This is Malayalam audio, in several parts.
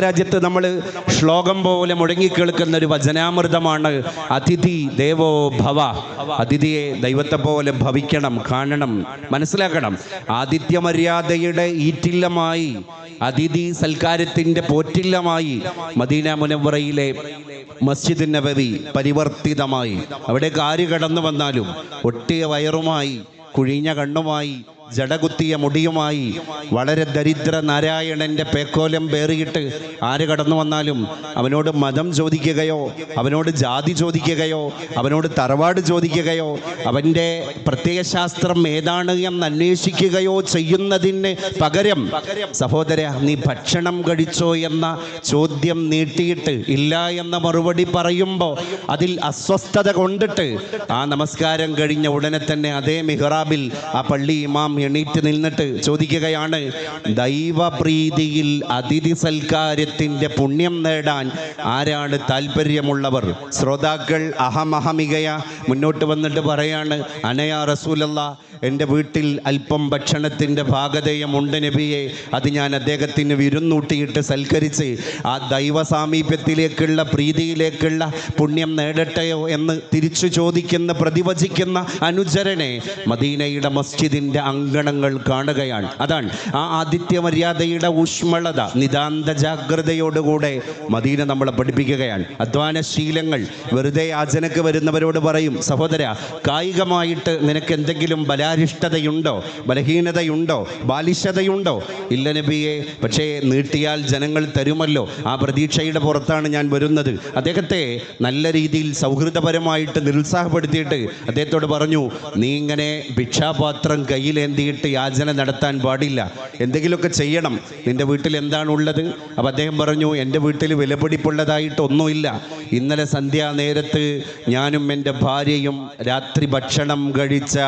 രാജ്യത്ത് നമ്മൾ ശ്ലോകം പോലെ മുഴങ്ങിക്കേൾക്കുന്ന ഒരു വചനാമൃതമാണ് അതിഥി ദേവോ ഭവ. അതിഥിയെ ദൈവത്തെ പോലെ ഭവിക്കണം കാണണം മനസ്സിലാക്കണം. ആതിഥ്യമര്യാദയുടെ ഈറ്റില്ലമായി അതിഥി സൽക്കാരത്തിന്റെ പോറ്റില്ലമായി മദീന മുനവറയിലെ മസ്ജിദ് നബവി പരിവർത്തിതമായി. അവിടെ ആര് കടന്നു വന്നാലും ഒട്ടിയ വയറുമായി കുഴിഞ്ഞ കണ്ണുമായി ജടകുത്തിയ മുടിയുമായി വളരെ ദരിദ്ര നാരായണന്റെ പേക്കോലം പേറിയിട്ട് ആര് കടന്നു വന്നാലും അവനോട് മതം ചോദിക്കുകയോ അവനോട് ജാതി ചോദിക്കുകയോ അവനോട് തറവാട് ചോദിക്കുകയോ അവന്റെ പ്രത്യയശാസ്ത്രം ഏതാണ് എന്ന് അന്വേഷിക്കുകയോ ചെയ്യുന്നതിന് പകരം സഹോദര നീ ഭക്ഷണം കഴിച്ചോ എന്ന ചോദ്യം നീട്ടിയിട്ട് ഇല്ല എന്ന മറുപടി പറയുമ്പോൾ അതിൽ അസ്വസ്ഥത കൊണ്ടിട്ട് ആ നമസ്കാരം കഴിഞ്ഞ ഉടനെ തന്നെ അതേ മിഹ്റാബിൽ ആ പള്ളി ഇമാം എണീറ്റ് നിന്നിട്ട് ചോദിക്കുകയാണ് ദൈവപ്രീതിയിൽ അതിഥി സൽക്കാരത്തിന്റെ പുണ്യം നേടാൻ ആരാണ് താല്പര്യമുള്ളവർ ശ്രോതാക്കൾ അഹമഹമികയ മുന്നോട്ട് വന്നിട്ട് പറയാണ് അനയാ റസൂലല്ല എന്റെ വീട്ടിൽ അല്പം ഭക്ഷണത്തിന്റെ ഭാഗതയമുണ്ട് നബിയെ. അത് ഞാൻ അദ്ദേഹത്തിന് വിരുന്നൂട്ടിയിട്ട് സൽക്കരിച്ച് ആ ദൈവ സാമീപ്യത്തിലേക്കുള്ള പ്രീതിയിലേക്കുള്ള പുണ്യം നേടട്ടെയോ എന്ന് തിരിച്ചു ചോദിക്കുന്ന പ്രതിവചിക്കുന്ന അനുചരനെ മദീനയുടെ മസ്ജിദിന്റെ അങ്കണങ്ങൾ കാണുകയാണ്. അതാണ് ആ ആദിത്യ മര്യാദയുടെ ഊഷ്മളത നിതാന്ത ജാഗ്രതയോടുകൂടെ മദീന നമ്മളെ പഠിപ്പിക്കുകയാണ്. അധ്വാന ശീലങ്ങൾ വെറുതെ ആചനക്ക് വരുന്നവരോട് പറയും സഹോദര കായികമായിട്ട് നിനക്ക് എന്തെങ്കിലും ബലാരിഷ്ടതയുണ്ടോ? ബലഹീനതയുണ്ടോ? ബാലിശതയുണ്ടോ? ഇല്ല നബിയെ പക്ഷേ നീട്ടിയാൽ ജനങ്ങൾ തരുമല്ലോ. ആ പ്രതീക്ഷയുടെ പുറത്താണ് ഞാൻ വരുന്നത്. അദ്ദേഹത്തെ നല്ല രീതിയിൽ സൗഹൃദപരമായിട്ട് നിരുത്സാഹപ്പെടുത്തിയിട്ട് അദ്ദേഹത്തോട് പറഞ്ഞു നീ ഇങ്ങനെ ഭിക്ഷാപാത്രം കയ്യിലേന്തിയിട്ട് യാചന നടത്താൻ പാടില്ല. എന്തെങ്കിലുമൊക്കെ ചെയ്യണം. നിന്റെ വീട്ടിൽ എന്താണുള്ളത്? അപ്പം അദ്ദേഹം പറഞ്ഞു എന്റെ വീട്ടിൽ വിലപിടിപ്പുള്ളതായിട്ടൊന്നുമില്ല ഇന്നലെ സന്ധ്യാനേരത്ത് ഞാനും എന്റെ ഭാര്യയും രാത്രി ഭക്ഷണം കഴിച്ച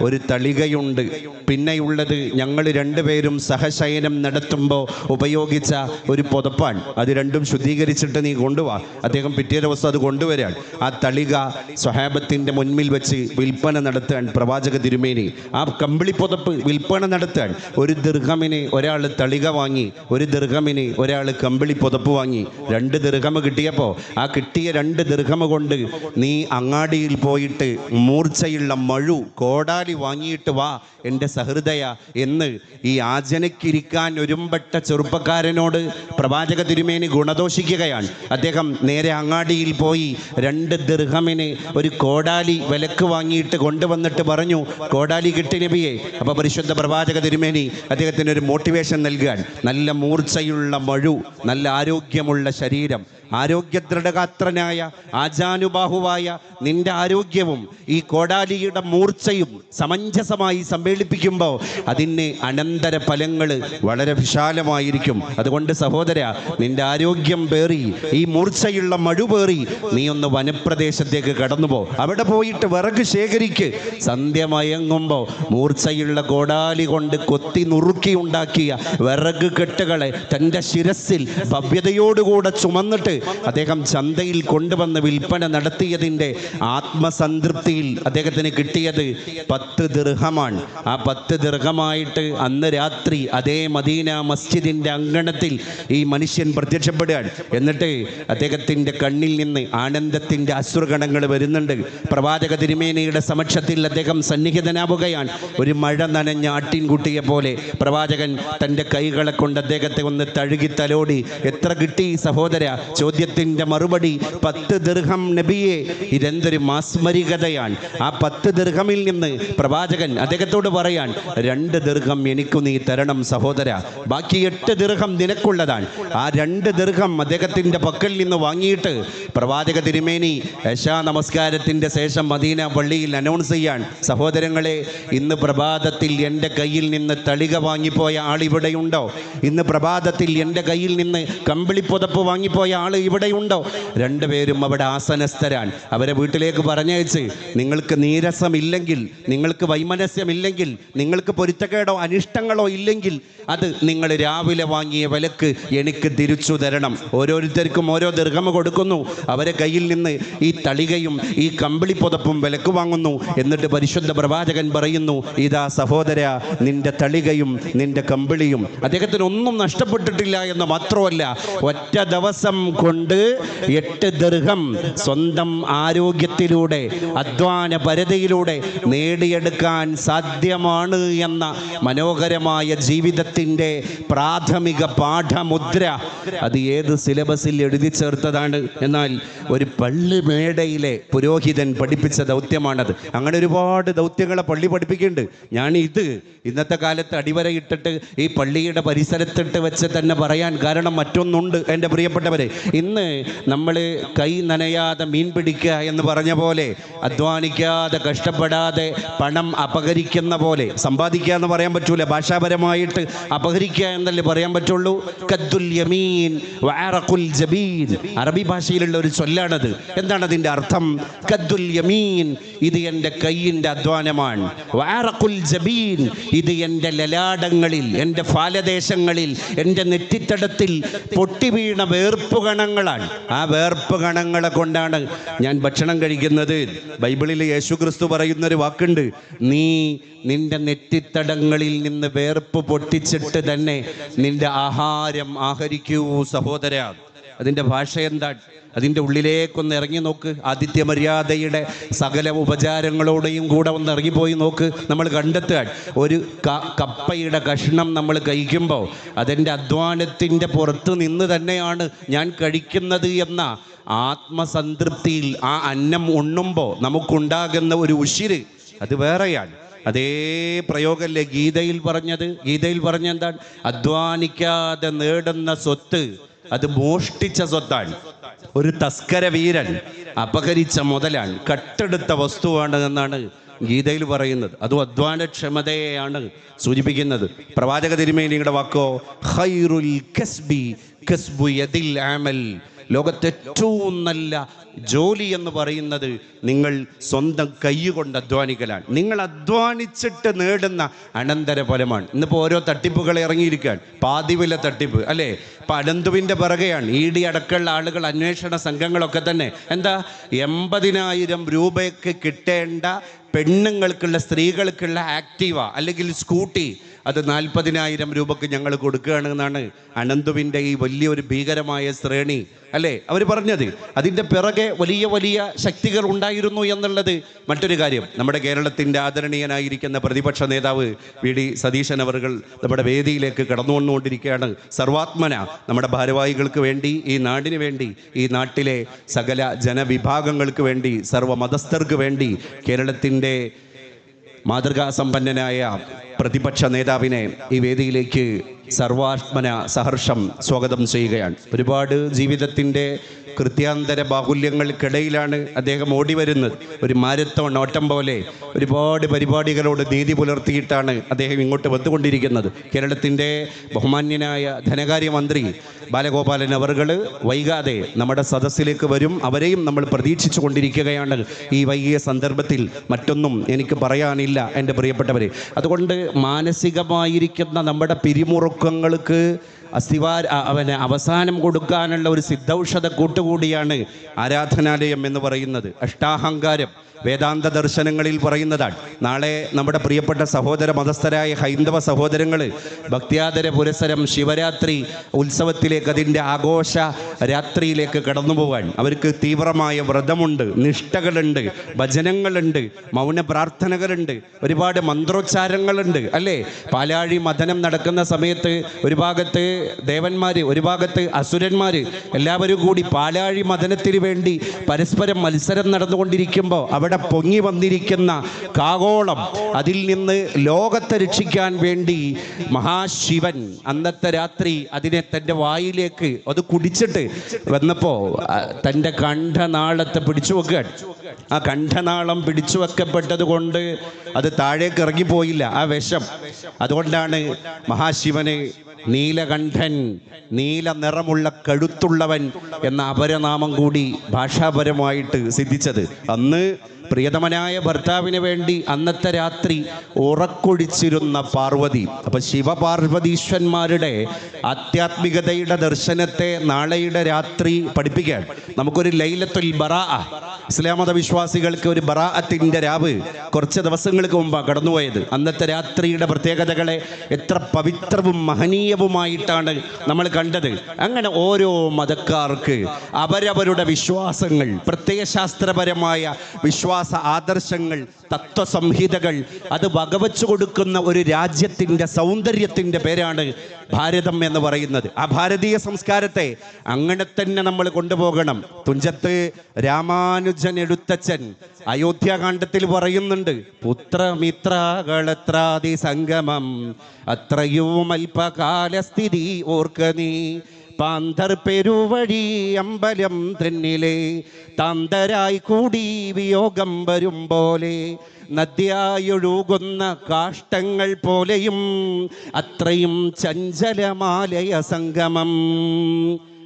ഒരു തളികയുണ്ട്. പിന്നെയുള്ളത് ഞങ്ങൾ രണ്ടുപേരും സഹശയനം നടത്തുമ്പോൾ ഉപയോഗിച്ച ഒരു പുതപ്പാൻ അത് രണ്ടും ശുദ്ധീകരിച്ചിട്ട് നീ കൊണ്ടുപോവാ അദ്ദേഹം പിറ്റേ ദിവസം അത് കൊണ്ടുവരാൻ ആ തളിക സ്വഹാബത്തിന്റെ മുൻപിൽ വെച്ച് വിൽപ്പന നടത്താൻ പ്രവാചക തിരുമേനി. ആ കമ്പിളി പുതപ്പ് വിൽപ്പന നടത്താൻ ഒരു ദീർഘമിന് ഒരാൾ തളിക വാങ്ങി ഒരു ദീർഘമിന് ഒരാൾ കമ്പിളി പുതപ്പ് വാങ്ങി. രണ്ട് ദീർഘമ കിട്ടിയപ്പോൾ ആ കിട്ടിയ രണ്ട് ദീർഘമ കൊണ്ട് നീ അങ്ങാടിയിൽ പോയിട്ട് മൂർച്ചയുള്ള മഴു കോടാലി വാങ്ങിയിട്ട് വാ എന്റെ സഹൃദയ എന്ന് ഈ ആചനക്കിരിക്കാൻ ഒരുമ്പെട്ട ചെറുപ്പക്കാരനോട് പ്രവാചക തിരുമേനി ഗുണദോഷിക്കുകയാണ്. അദ്ദേഹം നേരെ അങ്ങാടിയിൽ പോയി രണ്ട് ദീർഘമിന് ഒരു കോടാലി വിലക്ക് വാങ്ങിയിട്ട് കൊണ്ടുവന്നിട്ട് പറഞ്ഞു കോടാലി കിട്ടി നബിയെ. അപ്പോൾ പരിശുദ്ധ പ്രവാചക തിരുമേനി അദ്ദേഹത്തിന് ഒരു മോട്ടിവേഷൻ നൽകുകയാണ് നല്ല മൂർച്ചയുള്ള മഴു നല്ല ആരോഗ്യമുള്ള ശരീരം ആരോഗ്യദൃഢഗാത്രനായ ആജാനുബാഹുവായ നിന്റെ ആരോഗ്യവും ഈ കോടാലിയുടെ മൂർച്ചയും സമഞ്ജസമായി സമ്മേളിപ്പിക്കുമ്പോൾ അതിന് അനന്തര ഫലങ്ങൾ വളരെ വിശാലമായിരിക്കും. അതുകൊണ്ട് സഹോദര നിന്റെ ആരോഗ്യം പേറി ഈ മൂർച്ചയുള്ള മഴു പേറി നീ ഒന്ന് വനപ്രദേശത്തേക്ക് കടന്നുപോ. അവിടെ പോയിട്ട് വിറക് ശേഖരിക്ക്. സന്ധ്യ മയങ്ങുമ്പോൾ മൂർച്ചയുള്ള കോടാലി കൊണ്ട് കൊത്തി നുറുക്കി ഉണ്ടാക്കിയ വിറക് കെട്ടുകളെ തന്റെ ശിരസിൽ ഭവ്യതയോടുകൂടെ ചുമന്നിട്ട് അദ്ദേഹം ചന്തയിൽ കൊണ്ടുവന്ന് വിൽപ്പന നടത്തിയതിന്റെ ആത്മസംതൃപ്തിയിൽ അദ്ദേഹത്തിന് കിട്ടിയത് പത്ത് ദീർഘമാണ് ആ പത്ത് ദീർഘമായിട്ട് അന്ന് രാത്രി അതേ മദീന മസ്ജിദിന്റെ അങ്കണത്തിൽ ഈ മനുഷ്യൻ പ്രത്യക്ഷപ്പെടുകയാണ്. എന്നിട്ട് അദ്ദേഹത്തിന്റെ കണ്ണിൽ നിന്ന് ആനന്ദത്തിന്റെ അശ്രുഗണങ്ങൾ വരുന്നുണ്ട്. പ്രവാചക തിരുമേനയുടെ സമക്ഷത്തിൽ അദ്ദേഹം സന്നിഹിതനാവുകയാണ്. ഒരു മഴ നനഞ്ഞ ആട്ടിൻകുട്ടിയെ പോലെ പ്രവാചകൻ തന്റെ കൈകളെ കൊണ്ട് അദ്ദേഹത്തെ ഒന്ന് തഴുകി തലോടി എത്ര കിട്ടി സഹോദര ചോദ്യത്തിന്റെ മറുപടി പത്ത് ദീർഘം നബിയെ. ഇതെന്തൊരു മാസ്മരികതയാണ്. ആ പത്ത് ദീർഘമിൽ നിന്ന് പ്രവാചകൻ അദ്ദേഹത്തോട് പറയാൻ രണ്ട് ദീർഘം എനിക്കു നീ തരണം സഹോദര. ബാക്കി എട്ട് ദീർഘം നിനക്കുള്ളതാണ്. ആ രണ്ട് ദീർഘം അദ്ദേഹത്തിന്റെ പക്കൽ നിന്ന് വാങ്ങിയിട്ട് പ്രവാചക തിരുമേനി യശാ നമസ്കാരത്തിന്റെ ശേഷം മദീന പള്ളിയിൽ അനൗൺസ് ചെയ്യാൻ സഹോദരങ്ങളെ ഇന്ന് പ്രഭാതത്തിൽ എന്റെ കയ്യിൽ നിന്ന് തളിക വാങ്ങിപ്പോയ ആൾ ഇവിടെയുണ്ടോ? ഇന്ന് പ്രഭാതത്തിൽ എന്റെ കയ്യിൽ നിന്ന് കമ്പിളി പുതപ്പ് വാങ്ങിപ്പോയ ആൾ ഇവിടെയുണ്ടോ? രണ്ടുപേരും അവിടെ ആസനസ്ഥരാണ്. അവരെ വീട്ടിലേക്ക് പറഞ്ഞയച്ച് നിങ്ങൾക്ക് നീരസമില്ലെങ്കിൽ നിങ്ങൾക്ക് വൈമനസ്യമില്ലെങ്കിൽ നിങ്ങൾക്ക് പൊരുത്തക്കേടോ അനിഷ്ടങ്ങളോ ഇല്ലെങ്കിൽ അത് നിങ്ങൾ രാവിലെ വാങ്ങിയ വിലക്ക് എനിക്ക് തിരിച്ചു തരണം. ഓരോരുത്തർക്കും ഓരോ ദീർഘമ കൊടുക്കുന്നു. അവരെ കയ്യിൽ നിന്ന് ഈ തളികയും ഈ കമ്പിളി പുതപ്പും വിലക്ക് വാങ്ങുന്നു. എന്നിട്ട് പരിശുദ്ധ പ്രവാചകൻ പറയുന്നു ഇതാ സഹോദര നിന്റെ തളികയും നിന്റെ കമ്പിളിയും അദ്ദേഹത്തിന് ഒന്നും നഷ്ടപ്പെട്ടിട്ടില്ല എന്ന് മാത്രമല്ല ഒറ്റ ദിവസം കൊണ്ട് എട്ട് ദീർഘം സ്വന്തം ആരോഗ്യത്തിലൂടെ അധ്വാന പരതയിലൂടെ നേടിയെടുക്കാൻ സാധ്യമാണ് എന്ന മനോഹരമായ ജീവിതത്തിന്റെ പ്രാഥമിക പാഠമുദ്ര. അത് ഏത് സിലബസിൽ എഴുതി ചേർത്തതാണ്? എന്നാൽ ഒരു പള്ളി മേടയിലെ പുരോഹിതൻ പഠിപ്പിച്ച ദൗത്യമാണത്. അങ്ങനെ ഒരുപാട് ദൗത്യങ്ങളെ പള്ളി പഠിപ്പിക്കുന്നുണ്ട്. ഞാൻ ഇത് ഇന്നത്തെ കാലത്ത് അടിവരയിട്ടിട്ട് ഈ പള്ളിയുടെ പരിസരത്തിട്ട് വെച്ച് തന്നെ പറയാൻ കാരണം മറ്റൊന്നുണ്ട് എന്റെ പ്രിയപ്പെട്ടവരെ. ഇന്ന് നമ്മൾ കൈ നനയാതെ മീൻ പിടിക്കുക എന്ന് പറഞ്ഞ പോലെ അധ്വാനിക്കാതെ കഷ്ടപ്പെടാതെ പണം അപഹരിക്കുന്ന പോലെ സമ്പാദിക്കുക എന്ന് പറയാൻ പറ്റൂല. ഭാഷാപരമായിട്ട് അപഹരിക്കുക എന്നല്ലേ പറയാൻ പറ്റുള്ളൂ? കദ്ദുൽ യമീൻ വഅറഖുൽ ജബീൻ. അറബി ഭാഷയിലുള്ള ഒരു ചൊല്ലാണത്. എന്താണ് അതിന്റെ അർത്ഥം? കദ്ദുൽ യമീൻ ഇത് എന്റെ കൈയിന്റെ അധ്വാനമാണ്. വഅറഖുൽ ജബീൻ ഇത് എന്റെ ലലാടങ്ങളിൽ എന്റെ ഫാലദേശങ്ങളിൽ എന്റെ നെറ്റിത്തടത്തിൽ പൊട്ടി വീണ വേർപ്പുകണങ്ങളാണ് ആ ആ വേർപ്പ് കണങ്ങളെ കൊണ്ടാണ് ഞാൻ ഭക്ഷണം കഴിക്കുന്നത്. ബൈബിളിൽ യേശു ക്രിസ്തു പറയുന്നൊരു വാക്കുണ്ട്. നീ നിന്റെ നെറ്റിത്തടങ്ങളിൽ നിന്ന് വേർപ്പ് പൊട്ടിച്ചിട്ട് തന്നെ നിന്റെ ആഹാരം ആഹരിക്കൂ സഹോദര. അതിന്റെ ഭാഷ എന്താ? അതിന്റെ ഉള്ളിലേക്കൊന്ന് ഇറങ്ങി നോക്ക്. ആദിത്യ മര്യാദയുടെ സകല ഉപചാരങ്ങളോടെയും കൂടെ ഒന്ന് ഇറങ്ങിപ്പോയി നോക്ക്. നമ്മൾ കണ്ടെത്തുക. ഒരു കപ്പയുടെ കഷ്ണം നമ്മൾ കഴിക്കുമ്പോൾ അതിന്റെ അധ്വാനത്തിന്റെ പുറത്ത് നിന്ന് തന്നെയാണ് ഞാൻ കഴിക്കുന്നത് എന്ന ആത്മസംതൃപ്തിയിൽ ആ അന്നം ഉണ്ണുമ്പോൾ നമുക്കുണ്ടാകുന്ന ഒരു ഉശിര് അത് വേറെയാണ്. അതേ പ്രയോഗമല്ലേ ഗീതയിൽ പറഞ്ഞത്? ഗീതയിൽ പറഞ്ഞ എന്താണ്? അധ്വാനിക്കാതെ നേടുന്ന സ്വത്ത് അത് മോഷ്ടിച്ച സ്വത്താണ്. ഒരു തസ്കര വീരൻ അപഹരിച്ച മുതലാണ് കട്ടെടുത്ത വസ്തുവാണ് എന്നാണ് ഗീതയിൽ പറയുന്നത്. അതും അധ്വാനക്ഷമതയെയാണ് സൂചിപ്പിക്കുന്നത്. പ്രവാചക തിരുമേനിയുടെ വാക്കോ? ഖൈറുൽ കസ്ബി കസ്ബു യദിൽ ആമൽ. ലോകത്തെ ഏറ്റവും നല്ല ജോലി എന്ന് പറയുന്നത് നിങ്ങൾ സ്വന്തം കൈകൊണ്ട് അധ്വാനിക്കലാണ്. നിങ്ങൾ അധ്വാനിച്ചിട്ട് നേടുന്ന അനന്തര ഫലമാണ് ഇന്നിപ്പോൾ ഓരോ തട്ടിപ്പുകൾ ഇറങ്ങിയിരിക്കുകയാണ്. പാതിവില തട്ടിപ്പ് അല്ലേ? ഇപ്പം അനന്തുവിന്റെ പിറകെയാണ്. ഇ ഡി അടക്കമുള്ള ആളുകൾ അന്വേഷണ സംഘങ്ങളൊക്കെ തന്നെ. എന്താ? എൺപതിനായിരം രൂപയ്ക്ക് കിട്ടേണ്ട പെണ്ണുങ്ങൾക്കുള്ള സ്ത്രീകൾക്കുള്ള ആക്റ്റീവ അല്ലെങ്കിൽ സ്കൂട്ടി. അത് നാൽപ്പതിനായിരം രൂപക്ക് ഞങ്ങൾ കൊടുക്കുകയാണെന്നാണ് അനന്തുവിന്റെ ഈ വലിയൊരു ഭീകരമായ ശ്രേണി. അല്ലേ? അവർ പറഞ്ഞത്. അതിന്റെ പിറകെ വലിയ വലിയ ശക്തികൾ ഉണ്ടായിരുന്നു എന്നുള്ളത്. മറ്റൊരു കാര്യം നമ്മുടെ കേരളത്തിന്റെ ആദരണീയനായിരിക്കുന്ന പ്രതിപക്ഷ നേതാവ് വി. ഡി. സതീശൻ അവർകൾ നമ്മുടെ വേദിയിലേക്ക് കടന്നു വന്നുകൊണ്ടിരിക്കുകയാണ് സർവാത്മന നമ്മുടെ ഭാരവാഹികൾക്ക് വേണ്ടി ഈ നാടിന് വേണ്ടി ഈ നാട്ടിലെ സകല ജനവിഭാഗങ്ങൾക്ക് വേണ്ടി സർവമതസ്ഥർക്ക് വേണ്ടി കേരളത്തിന്റെ മാതൃകാസമ്പന്നനായ പ്രതിപക്ഷ നേതാവിനെ ഈ വേദിയിലേക്ക് സർവാത്മന സഹർഷം സ്വാഗതം ചെയ്യുകയാണ്. ഒരുപാട് ജീവിതത്തിന്റെ കൃത്യാന്തര ബാഹുല്യങ്ങൾക്കിടയിലാണ് അദ്ദേഹം ഓടി വരുന്നത്. ഒരു മാരത്തോൺ ഓട്ടം പോലെ ഒരുപാട് പരിപാടികളോട് നീതി പുലർത്തിയിട്ടാണ് അദ്ദേഹം ഇങ്ങോട്ട് വന്നുകൊണ്ടിരിക്കുന്നത്. കേരളത്തിന്റെ ബഹുമാന്യനായ ധനകാര്യമന്ത്രി ബാലഗോപാലൻ അവർകൾ വൈകാതെ നമ്മുടെ സദസ്സിലേക്ക് വരും. അവരെയും നമ്മൾ പ്രതീക്ഷിച്ചു കൊണ്ടിരിക്കുകയാണ്. ഈ വൈകിയ സന്ദർഭത്തിൽ മറ്റൊന്നും എനിക്ക് പറയാനില്ല എന്റെ പ്രിയപ്പെട്ടവരെ. അതുകൊണ്ട് മാനസികമായിരിക്കുന്ന നമ്മുടെ പിരിമുറുക്കങ്ങൾക്ക് അസ്ഥിവാര അവന് അവസാനം കൊടുക്കാനുള്ള ഒരു സിദ്ധൌഷധ കൂട്ടുകൂടിയാണ് ആരാധനാലയം എന്ന് പറയുന്നത്. അഷ്ടാഹങ്കാരം വേദാന്ത ദർശനങ്ങളിൽ പറയുന്നതാണ്. നാളെ നമ്മുടെ പ്രിയപ്പെട്ട സഹോദര മതസ്ഥരായ ഹൈന്ദവ സഹോദരങ്ങൾ ഭക്തിയാദര പുരസരം ശിവരാത്രി ഉത്സവത്തിലേക്ക് അതിന്റെ ആഘോഷ രാത്രിയിലേക്ക് കടന്നു പോകാൻ അവർക്ക് തീവ്രമായ വ്രതമുണ്ട് നിഷ്ഠകളുണ്ട് ഭജനങ്ങളുണ്ട് മൗന പ്രാർത്ഥനകളുണ്ട് ഒരുപാട് മന്ത്രോച്ചാരങ്ങളുണ്ട് അല്ലേ? പാലാഴി മഥനം നടക്കുന്ന സമയത്ത് ഒരു ഭാഗത്ത് ദേവന്മാർ ഒരു ഭാഗത്ത് അസുരന്മാർ എല്ലാവരും കൂടി പാലാഴി മദനത്തിന് വേണ്ടി പരസ്പരം മത്സരം നടന്നുകൊണ്ടിരിക്കുമ്പോൾ അവിടെ പൊങ്ങി വന്നിരിക്കുന്ന കാഗോളം അതിൽ നിന്ന് ലോകത്തെ രക്ഷിക്കാൻ വേണ്ടി മഹാശിവൻ അന്നത്തെ രാത്രി അതിനെ തന്റെ വായിലേക്ക് അത് കുടിച്ചിട്ട് വന്നപ്പോൾ തന്റെ കണ്ഠനാളത്തെ പിടിച്ചു വെക്കുകയാണ് ആ കണ്ഠനാളം പിടിച്ചു വെക്കപ്പെട്ടത് കൊണ്ട് അത് താഴേക്ക് ഇറങ്ങിപ്പോയില്ല ആ വിഷം. അതുകൊണ്ടാണ് മഹാശിവന് നീലകണ്ഠൻ നീല നിറമുള്ള കഴുത്തുള്ളവൻ എന്ന അപരനാമം കൂടി ഭാഷാപരമായിട്ട് സിദ്ധിച്ചത്. അന്ന് പ്രിയതമനായ ഭർത്താവിന് വേണ്ടി അന്നത്തെ രാത്രി ഉറക്കൊഴിച്ചിരുന്ന പാർവതി അപ്പൊ ശിവപാർവതീശ്വന്മാരുടെ ആധ്യാത്മികതയുടെ ദർശനത്തെ നാളെയുടെ രാത്രി പഠിപ്പിക്കാൻ നമുക്കൊരു ലൈലത്തുൽ ബറാ ഇസ്ലാം മത വിശ്വാസികൾക്ക് ഒരു ബറാഅത്തിന്റെ രാവ് കുറച്ച് ദിവസങ്ങൾക്ക് മുമ്പാണ് കടന്നുപോയത്. അന്നത്തെ രാത്രിയുടെ പ്രത്യേകതകളെ എത്ര പവിത്രവും മഹനീയവുമായിട്ടാണ് നമ്മൾ കണ്ടത്. അങ്ങനെ ഓരോ മതക്കാർക്ക് അവരവരുടെ വിശ്വാസങ്ങൾ പ്രത്യയശാസ്ത്രപരമായ വിശ്വാസ ആദർശങ്ങൾ തത്വസംഹിതകൾ അത് വകവച്ചു കൊടുക്കുന്ന ഒരു രാജ്യത്തിന്റെ സൗന്ദര്യത്തിന്റെ പേരാണ് ഭാരതം എന്ന് പറയുന്നത്. ആ ഭാരതീയ സംസ്കാരത്തെ അങ്ങനെ തന്നെ നമ്മൾ കൊണ്ടുപോകണം. തുഞ്ചത്ത് രാമാനുജൻ എഴുത്തച്ഛൻ അയോധ്യാകാന്ഡത്തിൽ പറയുന്നുണ്ട് പുത്രമിത്രകളത്രാതി സംഗമം അത്രയും അല്പകാലസ്ഥിതി ഓർക്ക നീ. പാന്തർ പെരുവഴി അമ്പലം തെന്നിലെ താന്തരായി കൂടി വിയോഗം വരും പോലെ. നദ്യായൊഴുകുന്ന കാഷ്ടങ്ങൾ പോലെയും അത്രയും ചഞ്ചലമാലയ സംഗമം.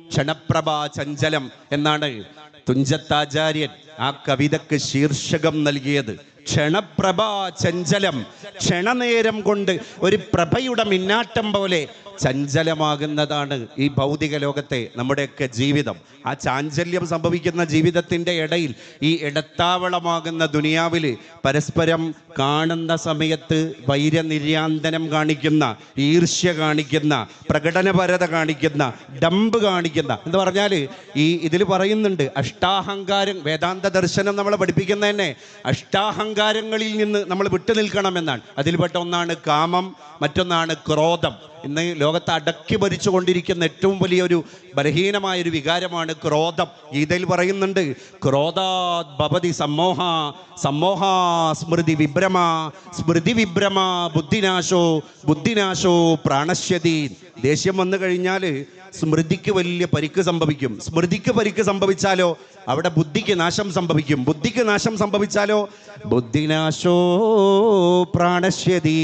ക്ഷണപ്രഭാ ചഞ്ചലം എന്നാണ് തുഞ്ചത്താചാര്യൻ ആ കവിതക്ക് ശീർഷകം നൽകിയത്. ക്ഷണപ്രഭ ചഞ്ചലം. ക്ഷണനേരം കൊണ്ട് ഒരു പ്രഭയുടെ മിന്നാട്ടം പോലെ ചഞ്ചലമാകുന്നതാണ് ഈ ഭൗതിക ലോകത്തെ നമ്മുടെയൊക്കെ ജീവിതം. ആ ചാഞ്ചല്യം സംഭവിക്കുന്ന ജീവിതത്തിന്റെ ഇടയിൽ ഈ ഇടത്താവളമാകുന്ന ദുനിയാവിൽ പരസ്പരം കാണുന്ന സമയത്ത് വൈരനിര്യാന്തനം കാണിക്കുന്ന ഈർഷ്യ കാണിക്കുന്ന പ്രകടനപരത കാണിക്കുന്ന ഡംബ് കാണിക്കുന്ന. എന്ന് പറഞ്ഞാൽ ഈ ഇതിൽ പറയുന്നുണ്ട് അഷ്ടാഹങ്കാരം വേദാന്ത ദർശനം നമ്മളെ പഠിപ്പിക്കുന്ന തന്നെ. അഷ്ടാഹങ്കാരങ്ങളിൽ നിന്ന് നമ്മൾ വിട്ടു നിൽക്കണമെന്നാണ് അതിൽപ്പെട്ട ഒന്നാണ് കാമം മറ്റൊന്നാണ് ക്രോധം. ഇന്ന് ലോകത്ത് അടക്കി ഭരിച്ചുകൊണ്ടിരിക്കുന്ന ഏറ്റവും വലിയൊരു ബലഹീനമായ ഒരു വികാരമാണ് ക്രോധം. ഗീതയിൽ പറയുന്നുണ്ട് ക്രോധാത് ഭവതി സമ്മോഹ സമ്മോഹ സ്മൃതി വിഭ്രമ സ്മൃതി വിഭ്രമ ബുദ്ധിനാശോ ബുദ്ധിനാശോ പ്രാണശ്യതി. ദേഷ്യം വന്നു കഴിഞ്ഞാൽ സ്മൃതിക്ക് വലിയ പരിക്ക് സംഭവിക്കും. സ്മൃതിക്ക് പരിക്ക് സംഭവിച്ചാലോ? അവിടെ ബുദ്ധിക്ക് നാശം സംഭവിക്കും. ബുദ്ധിക്ക് നാശം സംഭവിച്ചാലോ? ബുദ്ധിനാശോ പ്രാണശ്യതി.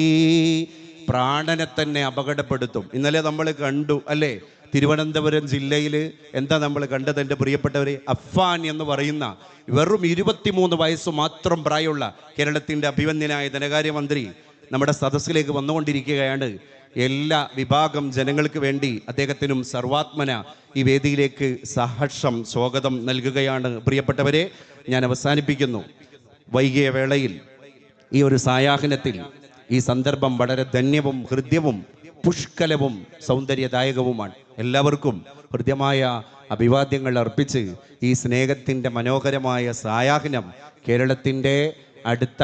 പ്രാണനെ തന്നെ അപകടപ്പെടുത്തും. ഇന്നലെ നമ്മൾ കണ്ടു അല്ലേ? തിരുവനന്തപുരം ജില്ലയിൽ എന്താ നമ്മൾ കണ്ടത്? എന്റെ പ്രിയപ്പെട്ടവരെ അഫ്ഫാൻ എന്ന് പറയുന്ന വെറും ഇരുപത്തിമൂന്ന് വയസ്സ് മാത്രം പ്രായമുള്ള കേരളത്തിന്റെ അഭിവന്യനായ ധനകാര്യമന്ത്രി നമ്മുടെ സദസ്സിലേക്ക് വന്നുകൊണ്ടിരിക്കുകയാണ്. എല്ലാ വിഭാഗം ജനങ്ങൾക്ക് വേണ്ടി അദ്ദേഹത്തിനും സർവാത്മന ഈ വേദിയിലേക്ക് സഹർഷം സ്വാഗതം നൽകുകയാണ്. പ്രിയപ്പെട്ടവരെ ഞാൻ അവസാനിപ്പിക്കുന്നു. വൈകിയ വേളയിൽ ഈ ഒരു സായാഹ്നത്തിൽ ഈ സന്ദർഭം വളരെ ധന്യവും ഹൃദ്യവും പുഷ്കലവും സൗന്ദര്യദായകവുമാണ്. എല്ലാവർക്കും ഹൃദ്യമായ അഭിവാദ്യങ്ങൾ അർപ്പിച്ച് ഈ സ്നേഹത്തിന്റെ മനോഹരമായ സായാഹ്നം കേരളത്തിന്റെ അടുത്ത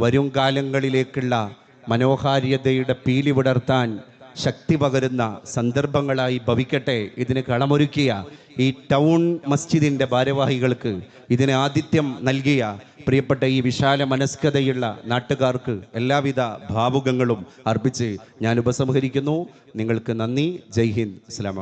വരും കാലങ്ങളിലേക്കുള്ള മനോഹാരിതയുടെ പീലി വിടർത്താൻ ശക്തി പകരുന്ന സന്ദർഭങ്ങളായി ഭവിക്കട്ടെ ഇതിന് കളമൊരുക്കിയ ഈ ടൗൺ മസ്ജിദിന്റെ ഭാരവാഹികൾക്ക് ഇതിന് ആതിഥ്യം നൽകിയ പ്രിയപ്പെട്ട ഈ വിശാല മനസ്കതയുള്ള നാട്ടുകാർക്ക് എല്ലാവിധ ഭാവുകങ്ങളും അർപ്പിച്ച് ഞാൻ ഉപസംഹരിക്കുന്നു. നിങ്ങൾക്ക് നന്ദി. ജയ് ഹിന്ദ്. അസ്സാം